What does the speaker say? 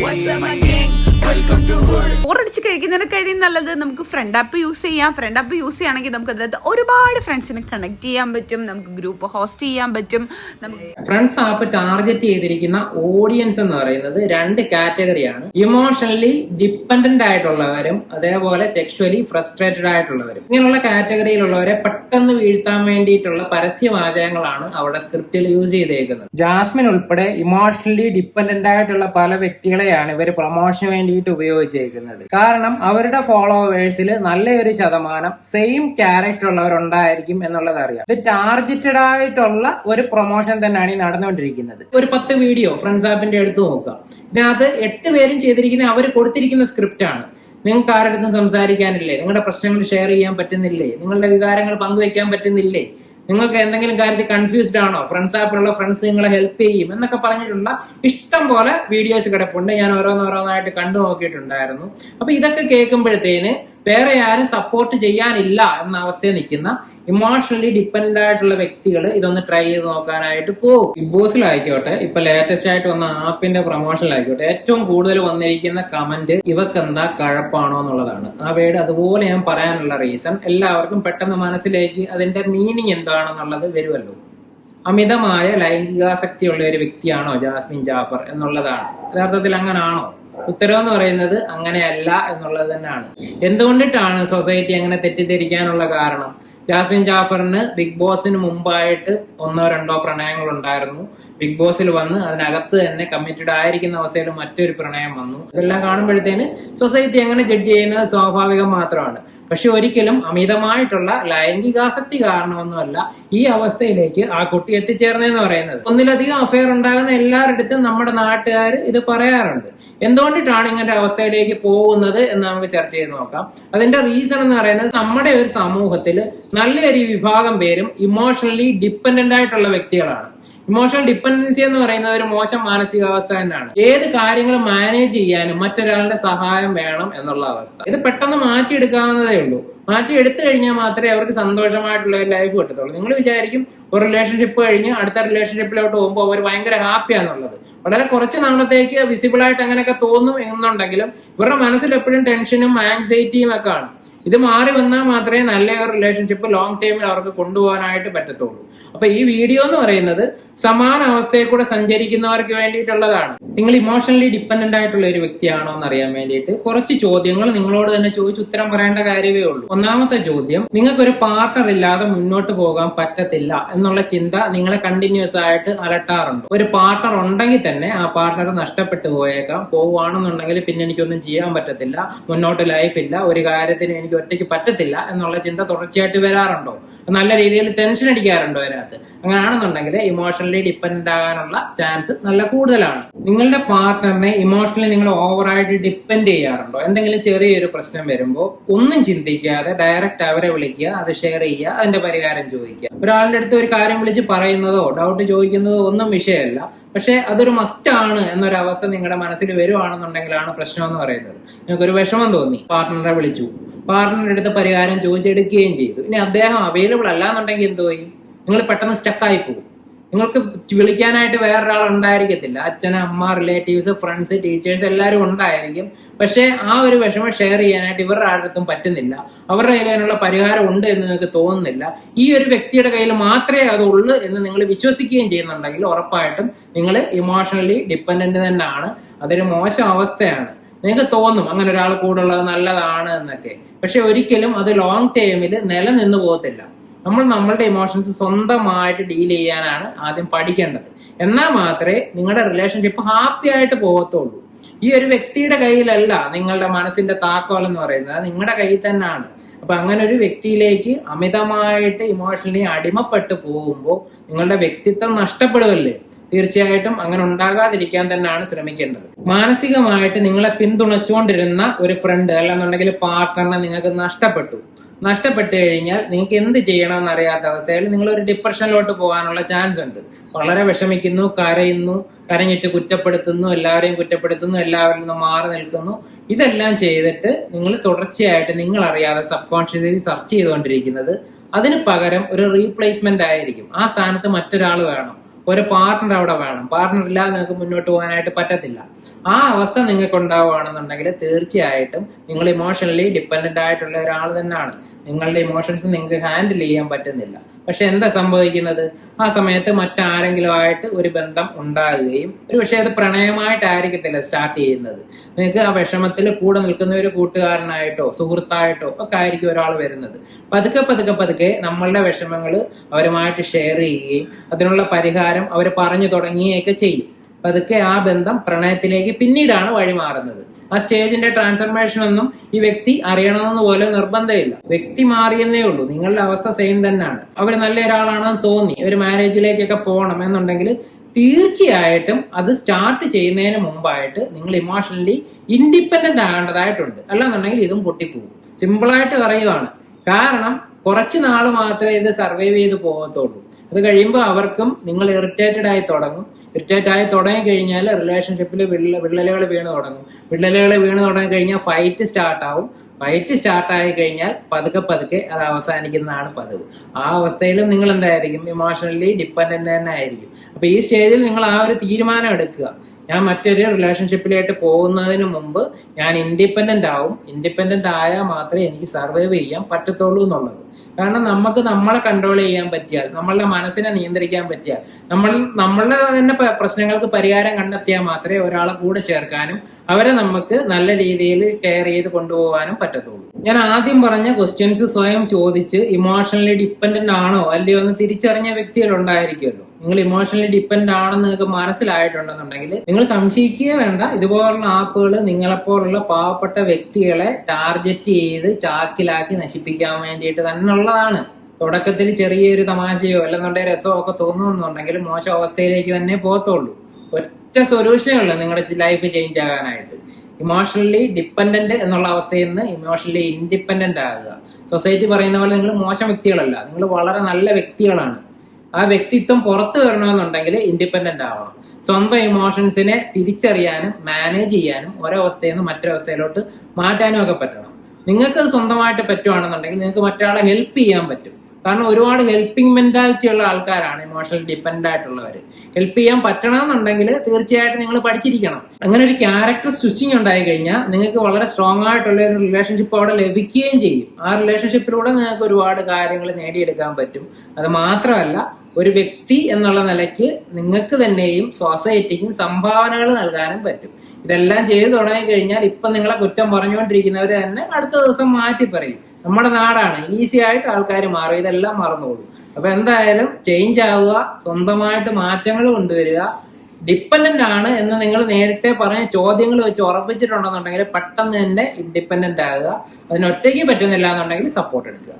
What's up, my gang? Welcome to കഴിയും ബോറടിച്ച് നല്ലത് നമുക്ക് ഫ്രണ്ട് ആപ്പ് യൂസ് ചെയ്യാം. ഫ്രണ്ട് ആപ്പ് യൂസ് ചെയ്യുകയാണെങ്കിൽ നമുക്ക് അതിനകത്ത് ഒരുപാട് ഫ്രണ്ട്സിനെ കണക്ട് ചെയ്യാൻ പറ്റും. നമുക്ക് ഗ്രൂപ്പ് ഹോസ്റ്റ് ചെയ്യാൻ പറ്റും. ഫ്രണ്ട്സ് ആപ്പ് ടാർഗറ്റ് ചെയ്തിരിക്കുന്ന ഓഡിയൻസ് എന്ന് പറയുന്നത് രണ്ട് കാറ്റഗറിയാണ് ഇമോഷണലി ഡിപ്പെൻഡന്റ് ആയിട്ടുള്ളവരും അതേപോലെ സെക്ഷുവലി ഫ്രസ്ട്രേറ്റഡ് ആയിട്ടുള്ളവരും. ഇങ്ങനെയുള്ള കാറ്റഗറിയിലുള്ളവരെ പെട്ടെന്ന് വീഴ്ത്താൻ വേണ്ടിയിട്ടുള്ള പരസ്യ വാചകങ്ങളാണ് അവിടെ സ്ക്രിപ്റ്റിൽ യൂസ് ചെയ്തേക്കുന്നത്. ജാസ്മിൻ ഉൾപ്പെടെ ഇമോഷണലി ഡിപ്പെൻഡന്റ് ആയിട്ടുള്ള പല വ്യക്തികളെയാണ് ഇവർ പ്രൊമോഷന് വേണ്ടിയിട്ട് ഉപയോഗിച്ചേക്കുന്നത്. കാരണം അവരുടെ ഫോളോവേഴ്സിൽ നല്ലൊരു ശതമാനം സെയിം ക്യാരക്ടർ ഉള്ളവരുണ്ടായിരിക്കും എന്നുള്ളത് അറിയാം. ഇത് ടാർജറ്റഡ് ആയിട്ടുള്ള ഒരു പ്രൊമോഷൻ തന്നെയാണ് ഈ നടന്നുകൊണ്ടിരിക്കുന്നത്. ഒരു പത്ത് വീഡിയോ ഫ്രണ്ട്സ് ആപ്പിന്റെ അടുത്ത് നോക്കുക. ഇതിനകത്ത് എട്ട് പേരും ചെയ്തിരിക്കുന്ന അവർ കൊടുത്തിരിക്കുന്ന സ്ക്രിപ്റ്റ് ആണ്. നിങ്ങൾക്ക് ആരുടെ അടുത്തും സംസാരിക്കാനില്ലേ? നിങ്ങളുടെ പ്രശ്നങ്ങൾ ഷെയർ ചെയ്യാൻ പറ്റുന്നില്ലേ? നിങ്ങളുടെ വികാരങ്ങൾ പങ്കുവെക്കാൻ പറ്റുന്നില്ലേ? നിങ്ങൾക്ക് എന്തെങ്കിലും കാര്യത്തിൽ കൺഫ്യൂസ്ഡ് ആണോ? ഫ്രണ്ട്സ് ആപ്പിലുള്ള ഫ്രണ്ട്സ് നിങ്ങളെ ഹെൽപ്പ് ചെയ്യും എന്നൊക്കെ പറഞ്ഞിട്ടുള്ള ഇഷ്ടം പോലെ വീഡിയോസ് കിടപ്പുണ്ട്. ഞാൻ ഓരോന്നോരോന്നായിട്ട് കണ്ടു നോക്കിയിട്ടുണ്ടായിരുന്നു അപ്പൊ ഇതൊക്കെ കേൾക്കുമ്പോഴത്തേന് വേറെ ആരും സപ്പോർട്ട് ചെയ്യാനില്ല എന്ന അവസ്ഥയിൽ നിൽക്കുന്ന ഇമോഷണലി ഡിപ്പെൻഡ് ആയിട്ടുള്ള വ്യക്തികൾ ഇതൊന്ന് ട്രൈ ചെയ്ത് നോക്കാനായിട്ട് പോകും. ബിഗ് ബോസിലായിക്കോട്ടെ ഇപ്പൊ ലേറ്റസ്റ്റ് ആയിട്ട് വന്ന ആപ്പിന്റെ പ്രൊമോഷനിലായിക്കോട്ടെ ഏറ്റവും കൂടുതൽ വന്നിരിക്കുന്ന കമന്റ് ഇവക്ക് എന്താ കഴപ്പാണോ എന്നുള്ളതാണ്. ആ വേർഡ് അതുപോലെ ഞാൻ പറയാനുള്ള റീസൺ എല്ലാവർക്കും പെട്ടെന്ന് മനസ്സിലേക്ക് അതിന്റെ മീനിങ് എന്താണെന്നുള്ളത് വരുമല്ലോ. അമിതമായ ലൈംഗികാസക്തിയുള്ള ഒരു വ്യക്തിയാണോ ജാസ്മിൻ ജാഫർ എന്നുള്ളതാണ്. യഥാർത്ഥത്തിൽ അങ്ങനാണോ? ഉത്തരം എന്ന് പറയുന്നത് അങ്ങനെയല്ല എന്നുള്ളത് തന്നെയാണ്. എന്തുകൊണ്ടിട്ടാണ് സൊസൈറ്റി അങ്ങനെ തെറ്റിദ്ധരിക്കാനുള്ള കാരണം? ജാസ്മിൻ ജാഫറിന് ബിഗ് ബോസിന് മുമ്പായിട്ട് ഒന്നോ രണ്ടോ പ്രണയങ്ങൾ ഉണ്ടായിരുന്നു ബിഗ് ബോസിൽ വന്ന് അതിനകത്ത് തന്നെ കമ്മിറ്റഡ് ആയിരിക്കുന്ന അവസ്ഥയിൽ മറ്റൊരു പ്രണയം വന്നു. ഇതെല്ലാം കാണുമ്പോഴത്തേന് സൊസൈറ്റി അങ്ങനെ ജഡ്ജ് ചെയ്യുന്നത് സ്വാഭാവികം മാത്രമാണ്. പക്ഷെ ഒരിക്കലും അമിതമായിട്ടുള്ള ലൈംഗികാസക്തി കാരണമൊന്നുമല്ല ഈ അവസ്ഥയിലേക്ക് ആ കുട്ടി എത്തിച്ചേർന്നതെന്ന് പറയുന്നത്. ഒന്നിലധികം അഫയർ ഉണ്ടാകുന്ന എല്ലാവരുടെ നമ്മുടെ നാട്ടുകാർ ഇത് പറയാറുണ്ട്. എന്തുകൊണ്ടിട്ടാണ് ഇങ്ങനത്തെ അവസ്ഥയിലേക്ക് പോകുന്നത് എന്ന് നമുക്ക് ചർച്ച ചെയ്ത് നോക്കാം. അതിന്റെ റീസൺ എന്ന് പറയുന്നത് നമ്മുടെ ഒരു സമൂഹത്തിൽ നല്ലൊരു വിഭാഗം പേരും ഇമോഷണലി ഡിപ്പെൻഡന്റ് ആയിട്ടുള്ള വ്യക്തികളാണ്. ഇമോഷണൽ ഡിപ്പെൻഡൻസി എന്ന് പറയുന്നത് ഒരു മോശം മാനസികാവസ്ഥ തന്നെയാണ്. ഏത് കാര്യങ്ങൾ മാനേജ് ചെയ്യാനും മറ്റൊരാളുടെ സഹായം വേണം എന്നുള്ള അവസ്ഥ. ഇത് പെട്ടെന്ന് മാറ്റിയെടുക്കാവുന്നതേ ഉള്ളൂ. മാറ്റി എടുത്തു കഴിഞ്ഞാൽ മാത്രമേ അവർക്ക് സന്തോഷമായിട്ടുള്ള ഒരു ലൈഫ് കിട്ടത്തുള്ളൂ. നിങ്ങൾ വിചാരിക്കും ഒരു റിലേഷൻഷിപ്പ് കഴിഞ്ഞ് അടുത്ത റിലേഷൻഷിപ്പിലോട്ട് പോകുമ്പോൾ അവർ ഭയങ്കര ഹാപ്പിയാന്നുള്ളത് വളരെ കുറച്ച് നാളത്തേക്ക് വിസിബിൾ ആയിട്ട് അങ്ങനെയൊക്കെ തോന്നും എന്നുണ്ടെങ്കിലും ഇവരുടെ മനസ്സിൽ എപ്പോഴും ടെൻഷനും ആൻസൈറ്റിയും ഒക്കെ ആണ്. ഇത് മാറി വന്നാൽ മാത്രമേ നല്ല ഒരു റിലേഷൻഷിപ്പ് ലോങ് ടൈമിൽ അവർക്ക് കൊണ്ടുപോകാനായിട്ട് പറ്റത്തുള്ളൂ. അപ്പൊ ഈ വീഡിയോ എന്ന് പറയുന്നത് സമാന അവസ്ഥയിൽ കൂടെ സഞ്ചരിക്കുന്നവർക്ക് വേണ്ടിയിട്ടുള്ളതാണ്. നിങ്ങൾ ഇമോഷണലി ഡിപ്പെൻഡന്റ് ആയിട്ടുള്ള ഒരു വ്യക്തിയാണോ എന്ന് അറിയാൻ വേണ്ടിയിട്ട് കുറച്ച് ചോദ്യങ്ങൾ നിങ്ങളോട് തന്നെ ചോദിച്ച് ഉത്തരം പറയേണ്ട കാര്യമേ ഉള്ളൂ. ഒന്നാമത്തെ ചോദ്യം നിങ്ങൾക്ക് ഒരു പാർട്ണർ ഇല്ലാതെ മുന്നോട്ട് പോകാൻ പറ്റത്തില്ല എന്നുള്ള ചിന്ത നിങ്ങളെ കണ്ടിന്യൂസ് ആയിട്ട് അലട്ടാറുണ്ട്. ഒരു പാർട്ണർ ഉണ്ടെങ്കിൽ തന്നെ ആ പാർട്ണർ നഷ്ടപ്പെട്ടു പോയേക്കാം. പോവുകയാണെന്നുണ്ടെങ്കിൽ പിന്നെ എനിക്കൊന്നും ചെയ്യാൻ പറ്റത്തില്ല. മുന്നോട്ട് ലൈഫ് ഇല്ല. ഒരു കാര്യത്തിന് എനിക്ക് ഒറ്റയ്ക്ക് പറ്റത്തില്ല എന്നുള്ള ചിന്ത തുടർച്ചയായിട്ട് വരാറുണ്ടോ? നല്ല രീതിയിൽ ടെൻഷൻ അടിക്കാറുണ്ടോ അതിനകത്ത്? അങ്ങനെയാണെന്നുണ്ടെങ്കിൽ ഇമോഷണലി ഡിപ്പെൻഡ് ആകാനുള്ള ചാൻസ് നല്ല കൂടുതലാണ്. നിങ്ങളുടെ പാർട്ണറിനെ ഇമോഷണലി നിങ്ങൾ ഓവറായിട്ട് ഡിപ്പെൻഡ് ചെയ്യാറുണ്ടോ? എന്തെങ്കിലും ചെറിയൊരു പ്രശ്നം വരുമ്പോൾ ഒന്നും ചിന്തിക്കാതെ ഡയറക്റ്റ് അവരെ വിളിക്കുക അത് ഷെയർ ചെയ്യുക അതിന്റെ പരിഹാരം ചോദിക്കുക. ഒരാളുടെ അടുത്ത് ഒരു കാര്യം വിളിച്ച് പറയുന്നതോ ഡൗട്ട് ചോദിക്കുന്നതോ ഒന്നും വിഷയമല്ല. പക്ഷെ അതൊരു മസ്റ്റ് ആണ് എന്നൊരവസ്ഥ നിങ്ങളുടെ മനസ്സിൽ വരുവാണെന്നുണ്ടെങ്കിലാണ് പ്രശ്നം എന്ന് പറയുന്നത്. നിങ്ങൾക്ക് ഒരു വിഷമം തോന്നി പാർട്ട്ണറെ വിളിച്ചു. പാർട്ട്ണറുടെ അടുത്ത് പരിഹാരം ചോദിച്ചെടുക്കുകയും ചെയ്തു. ഇനി അദ്ദേഹം അവൈലബിൾ അല്ല എന്നുണ്ടെങ്കിൽ ചെയ്യും? നിങ്ങൾ പെട്ടെന്ന് സ്റ്റക്കായി പോകും. നിങ്ങൾക്ക് വിളിക്കാനായിട്ട് വേറൊരാൾ ഉണ്ടായിരിക്കത്തില്ല അച്ഛൻ അമ്മ റിലേറ്റീവ്സ് ഫ്രണ്ട്സ് ടീച്ചേഴ്സ് എല്ലാവരും ഉണ്ടായിരിക്കും. പക്ഷേ ആ ഒരു വിഷമം ഷെയർ ചെയ്യാനായിട്ട് ഇവരുടെ ആരുടെ പറ്റുന്നില്ല. അവരുടെ കയ്യിൽ അതിനുള്ള പരിഹാരം ഉണ്ട് എന്ന് നിങ്ങൾക്ക് തോന്നുന്നില്ല. ഈ ഒരു വ്യക്തിയുടെ കയ്യിൽ മാത്രമേ അത് ഉള്ളൂ എന്ന് നിങ്ങൾ വിശ്വസിക്കുകയും ചെയ്യുന്നുണ്ടെങ്കിൽ ഉറപ്പായിട്ടും നിങ്ങൾ ഇമോഷണലി ഡിപ്പെൻഡന്റ് തന്നെയാണ്. അതൊരു മോശം അവസ്ഥയാണ്. നിങ്ങൾക്ക് തോന്നും അങ്ങനെ ഒരാൾ കൂടെ ഉള്ളത് നല്ലതാണ് എന്നൊക്കെ. പക്ഷെ ഒരിക്കലും അത് ലോങ് ടൈമിൽ നിലനിന്ന് പോകത്തില്ല. നമ്മൾ നമ്മളുടെ ഇമോഷൻസ് സ്വന്തമായിട്ട് ഡീൽ ചെയ്യാനാണ് ആദ്യം പഠിക്കേണ്ടത്. എന്നാൽ മാത്രമേ നിങ്ങളുടെ റിലേഷൻഷിപ്പ് ഹാപ്പി ആയിട്ട് പോകത്തുള്ളൂ. ഈ ഒരു വ്യക്തിയുടെ കയ്യിലല്ല നിങ്ങളുടെ മനസ്സിന്റെ താക്കോൽ എന്ന് പറയുന്നത്. നിങ്ങളുടെ കയ്യിൽ തന്നെയാണ്. അപ്പൊ അങ്ങനെ ഒരു വ്യക്തിയിലേക്ക് അമിതമായിട്ട് ഇമോഷണലി അടിമപ്പെട്ട് പോകുമ്പോൾ നിങ്ങളുടെ വ്യക്തിത്വം നഷ്ടപ്പെടുകയല്ലേ? തീർച്ചയായിട്ടും അങ്ങനെ ഉണ്ടാകാതിരിക്കാൻ തന്നെയാണ് ശ്രമിക്കേണ്ടത്. മാനസികമായിട്ട് നിങ്ങളെ പിന്തുണച്ചുകൊണ്ടിരുന്ന ഒരു ഫ്രണ്ട് അല്ലാന്നുണ്ടെങ്കിൽ പാർട്ട്ണറിനെ നിങ്ങൾക്ക് നഷ്ടപ്പെട്ടു. നഷ്ടപ്പെട്ടു കഴിഞ്ഞാൽ നിങ്ങൾക്ക് എന്ത് ചെയ്യണമെന്ന് അറിയാത്ത അവസ്ഥയിൽ നിങ്ങൾ ഒരു ഡിപ്രഷനിലോട്ട് പോകാനുള്ള ചാൻസ് ഉണ്ട്. വളരെ വിഷമിക്കുന്നു കരയുന്നു കരഞ്ഞിട്ട് കുറ്റപ്പെടുത്തുന്നു എല്ലാവരെയും കുറ്റപ്പെടുത്തുന്നു എല്ലാവരിൽ നിന്ന് മാറി നിൽക്കുന്നു. ഇതെല്ലാം ചെയ്തിട്ട് നിങ്ങൾ തുടർച്ചയായിട്ട് നിങ്ങൾ അറിയാതെ സബ് കോൺഷ്യസ്ലി സെർച്ച് ചെയ്തുകൊണ്ടിരിക്കുന്നത് അതിന് പകരം ഒരു റീപ്ലേസ്മെന്റ് ആയിരിക്കും. ആ സ്ഥാനത്ത് മറ്റൊരാൾ വേണം. ഒരു പാർട്ണർ അവിടെ വേണം. പാർട്ണർ ഇല്ലാതെ നിങ്ങൾക്ക് മുന്നോട്ട് പോകാനായിട്ട് പറ്റത്തില്ല. ആ അവസ്ഥ നിങ്ങൾക്ക് ഉണ്ടാവുകയാണെന്നുണ്ടെങ്കിൽ തീർച്ചയായിട്ടും നിങ്ങൾ ഇമോഷണലി ഡിപ്പെൻഡന്റ് ആയിട്ടുള്ള ഒരാൾ തന്നെയാണ്. നിങ്ങളുടെ ഇമോഷൻസ് നിങ്ങൾക്ക് ഹാൻഡിൽ ചെയ്യാൻ പറ്റുന്നില്ല. പക്ഷെ എന്താ സംഭവിക്കുന്നത്? ആ സമയത്ത് മറ്റാരെങ്കിലും ആയിട്ട് ഒരു ബന്ധം ഉണ്ടാകുകയും ഒരു പക്ഷേ അത് പ്രണയമായിട്ടായിരിക്കത്തില്ല സ്റ്റാർട്ട് ചെയ്യുന്നത്. നിങ്ങൾക്ക് ആ വിഷമത്തിൽ കൂടെ നിൽക്കുന്ന ഒരു കൂട്ടുകാരനായിട്ടോ സുഹൃത്തായിട്ടോ ഒക്കെ ആയിരിക്കും ഒരാൾ വരുന്നത്. പതുക്കെ പതുക്കെ പതുക്കെ നമ്മളുടെ വിഷമങ്ങൾ അവരുമായിട്ട് ഷെയർ ചെയ്യുകയും അതിനുള്ള പരിഹാരം അവർ പറഞ്ഞു തുടങ്ങുകയൊക്കെ ചെയ്യും. പതുക്കെ ആ ബന്ധം പ്രണയത്തിലേക്ക് പിന്നീടാണ് വഴിമാറുന്നത് ആ സ്റ്റേജിന്റെ ട്രാൻസ്ഫർമേഷൻ ഒന്നും ഈ വ്യക്തി അറിയണമെന്ന് പോലെ നിർബന്ധമില്ല. വ്യക്തി മാറിയെന്നേ ഉള്ളൂ. നിങ്ങളുടെ അവസ്ഥ സെയിം തന്നെയാണ്. അവർ നല്ല ഒരാളാണെന്ന് തോന്നി. ഒരു മാരേജിലേക്കൊക്കെ പോകണം എന്നുണ്ടെങ്കിൽ തീർച്ചയായിട്ടും അത് സ്റ്റാർട്ട് ചെയ്യുന്നതിന് മുമ്പായിട്ട് നിങ്ങൾ ഇമോഷണലി ഇൻഡിപെൻഡന്റ് ആകേണ്ടതായിട്ടുണ്ട്. അല്ലാന്നുണ്ടെങ്കിൽ ഇതും പൊട്ടിപ്പോകും. സിമ്പിളായിട്ട് പറയുവാണ്. കാരണം കുറച്ച് നാൾ മാത്രമേ ഇത് സർവൈവ് ചെയ്ത് പോകത്തുള്ളൂ. അത് കഴിയുമ്പോൾ അവർക്കും നിങ്ങൾ ഇറിറ്റേറ്റഡ് ആയി തുടങ്ങും. ഇറിറ്റേറ്റ് ആയി തുടങ്ങി കഴിഞ്ഞാൽ റിലേഷൻഷിപ്പിൽ വിള്ള വിള്ളലുകൾ വീണ് തുടങ്ങും. വിള്ളലുകൾ വീണ് തുടങ്ങി കഴിഞ്ഞാൽ ഫൈറ്റ് സ്റ്റാർട്ട് ആവും. ഫൈറ്റ് സ്റ്റാർട്ട് ആയി കഴിഞ്ഞാൽ പതുക്കെ പതുക്കെ അത് അവസാനിക്കുന്നതാണ് പതിവ്. ആ അവസ്ഥയിലും നിങ്ങൾ എന്തായിരിക്കും? ഇമോഷണലി ഡിപ്പെൻഡന്റ് തന്നെ ആയിരിക്കും. അപ്പൊ ഈ സ്റ്റേജിൽ നിങ്ങൾ ആ ഒരു തീരുമാനം എടുക്കുക. ഞാൻ മറ്റൊരു റിലേഷൻഷിപ്പിലായിട്ട് പോകുന്നതിന് മുമ്പ് ഞാൻ ഇൻഡിപെൻഡന്റ് ആവും. ഇൻഡിപെൻഡന്റ് ആയാൽ മാത്രമേ എനിക്ക് സർവൈവ് ചെയ്യാൻ പറ്റത്തുള്ളൂ എന്നുള്ളത്. കാരണം നമുക്ക് നമ്മളെ കൺട്രോൾ ചെയ്യാൻ പറ്റിയാൽ നമ്മളുടെ മനസ്സിനെ നിയന്ത്രിക്കാൻ പറ്റിയാൽ നമ്മൾ നമ്മളുടെ തന്നെ പ്രശ്നങ്ങൾക്ക് പരിഹാരം കണ്ടെത്തിയാൽ മാത്രമേ ഒരാളെ കൂടെ ചേർക്കാനും അവരെ നമുക്ക് നല്ല രീതിയിൽ കെയർ ചെയ്ത് കൊണ്ടുപോകാനും പറ്റത്തുള്ളൂ. ഞാൻ ആദ്യം പറഞ്ഞ ക്വസ്റ്റ്യൻസ് സ്വയം ചോദിച്ച് ഇമോഷണലി ഡിപ്പെൻഡന്റ് ആണോ അല്ലയോ എന്ന് തിരിച്ചറിഞ്ഞ വ്യക്തികൾ ഉണ്ടായിരിക്കുമല്ലോ. നിങ്ങൾ ഇമോഷണലി ഡിപ്പെൻഡ് ആണെന്ന് നിങ്ങൾക്ക് മനസ്സിലായിട്ടുണ്ടെന്നുണ്ടെങ്കിൽ നിങ്ങൾ സംശയിക്കുകയേ വേണ്ട. ഇതുപോലുള്ള ആപ്പുകൾ നിങ്ങളെപ്പോലുള്ള പാവപ്പെട്ട വ്യക്തികളെ ടാർഗറ്റ് ചെയ്ത് ചാക്കിലാക്കി നശിപ്പിക്കാൻ വേണ്ടിയിട്ട് തന്നെ ഉള്ളതാണ് തുടക്കത്തിൽ ചെറിയൊരു തമാശയോ അല്ലെന്നുണ്ടെങ്കിൽ രസമോ ഒക്കെ തോന്നുന്നുണ്ടെങ്കിൽ മോശം അവസ്ഥയിലേക്ക് തന്നെ പോകത്തുള്ളൂ. ഒറ്റ സൊല്യൂഷനേ ഉള്ളൂ നിങ്ങളുടെ ലൈഫ് ചേഞ്ച് ആകാനായിട്ട്. ഇമോഷണലി ഡിപ്പെൻഡന്റ് എന്നുള്ള അവസ്ഥയിൽ നിന്ന് ഇമോഷണലി ഇൻഡിപെൻഡന്റ് ആകുക. സൊസൈറ്റി പറയുന്ന പോലെ നിങ്ങൾ മോശം വ്യക്തികളല്ല. നിങ്ങൾ വളരെ നല്ല വ്യക്തികളാണ്. ആ വ്യക്തിത്വം പുറത്തു വരണമെന്നുണ്ടെങ്കിൽ ഇൻഡിപെൻഡന്റ് ആവണം. സ്വന്തം ഇമോഷൻസിനെ തിരിച്ചറിയാനും മാനേജ് ചെയ്യാനും ഒരവസ്ഥയിൽ നിന്ന് മറ്റൊരവസ്ഥയിലോട്ട് മാറ്റാനും ഒക്കെ പറ്റണം. നിങ്ങൾക്ക് അത് സ്വന്തമായിട്ട് പറ്റുവാണെന്നുണ്ടെങ്കിൽ നിങ്ങൾക്ക് മറ്റൊരാളെ ഹെൽപ്പ് ചെയ്യാൻ പറ്റും. കാരണം ഒരുപാട് ഹെൽപ്പിംഗ് മെന്റാലിറ്റി ഉള്ള ആൾക്കാരാണ് ഇമോഷണൽ ഡിപ്പെൻഡ് ആയിട്ടുള്ളവർ ഹെൽപ്പ് ചെയ്യാൻ പറ്റണമെന്നുണ്ടെങ്കിൽ തീർച്ചയായിട്ടും നിങ്ങൾ പഠിച്ചിരിക്കണം. അങ്ങനെ ഒരു ക്യാരക്ടർ സ്വിച്ചിങ് ഉണ്ടായി കഴിഞ്ഞാൽ നിങ്ങൾക്ക് വളരെ സ്ട്രോങ് ആയിട്ടുള്ള ഒരു റിലേഷൻഷിപ്പ് അവിടെ ലഭിക്കുകയും ചെയ്യും. ആ റിലേഷൻഷിപ്പിലൂടെ നിങ്ങൾക്ക് ഒരുപാട് കാര്യങ്ങൾ നേടിയെടുക്കാൻ പറ്റും. അത് മാത്രമല്ല ഒരു വ്യക്തി എന്നുള്ള നിലയ്ക്ക് നിങ്ങൾക്ക് തന്നെയും സൊസൈറ്റിക്കും സംഭാവനകൾ നൽകാനും പറ്റും. ഇതെല്ലാം ചെയ്തു തുടങ്ങി കഴിഞ്ഞാൽ ഇപ്പൊ നിങ്ങളെ കുറ്റം പറഞ്ഞുകൊണ്ടിരിക്കുന്നവർ തന്നെ അടുത്ത ദിവസം മാറ്റി പറയും. നമ്മുടെ നാടാണ്. ഈസി ആയിട്ട് ആൾക്കാർ മാറും. ഇതെല്ലാം മറന്നോളും. അപ്പൊ എന്തായാലും ചേഞ്ച് ആവുക സ്വന്തമായിട്ട് മാറ്റങ്ങൾ കൊണ്ടുവരിക. ഡിപ്പെൻഡന്റ് ആണ് എന്ന് നിങ്ങൾ നേരത്തെ പറഞ്ഞ ചോദ്യങ്ങൾ വെച്ച് ഉറപ്പിച്ചിട്ടുണ്ടെന്നുണ്ടെങ്കിൽ പെട്ടെന്ന് തന്നെ ഇൻഡിപെൻഡന്റ് ആകുക. അതിനൊറ്റയ്ക്ക് പറ്റുന്നില്ല എന്നുണ്ടെങ്കിൽ സപ്പോർട്ട് എടുക്കുക.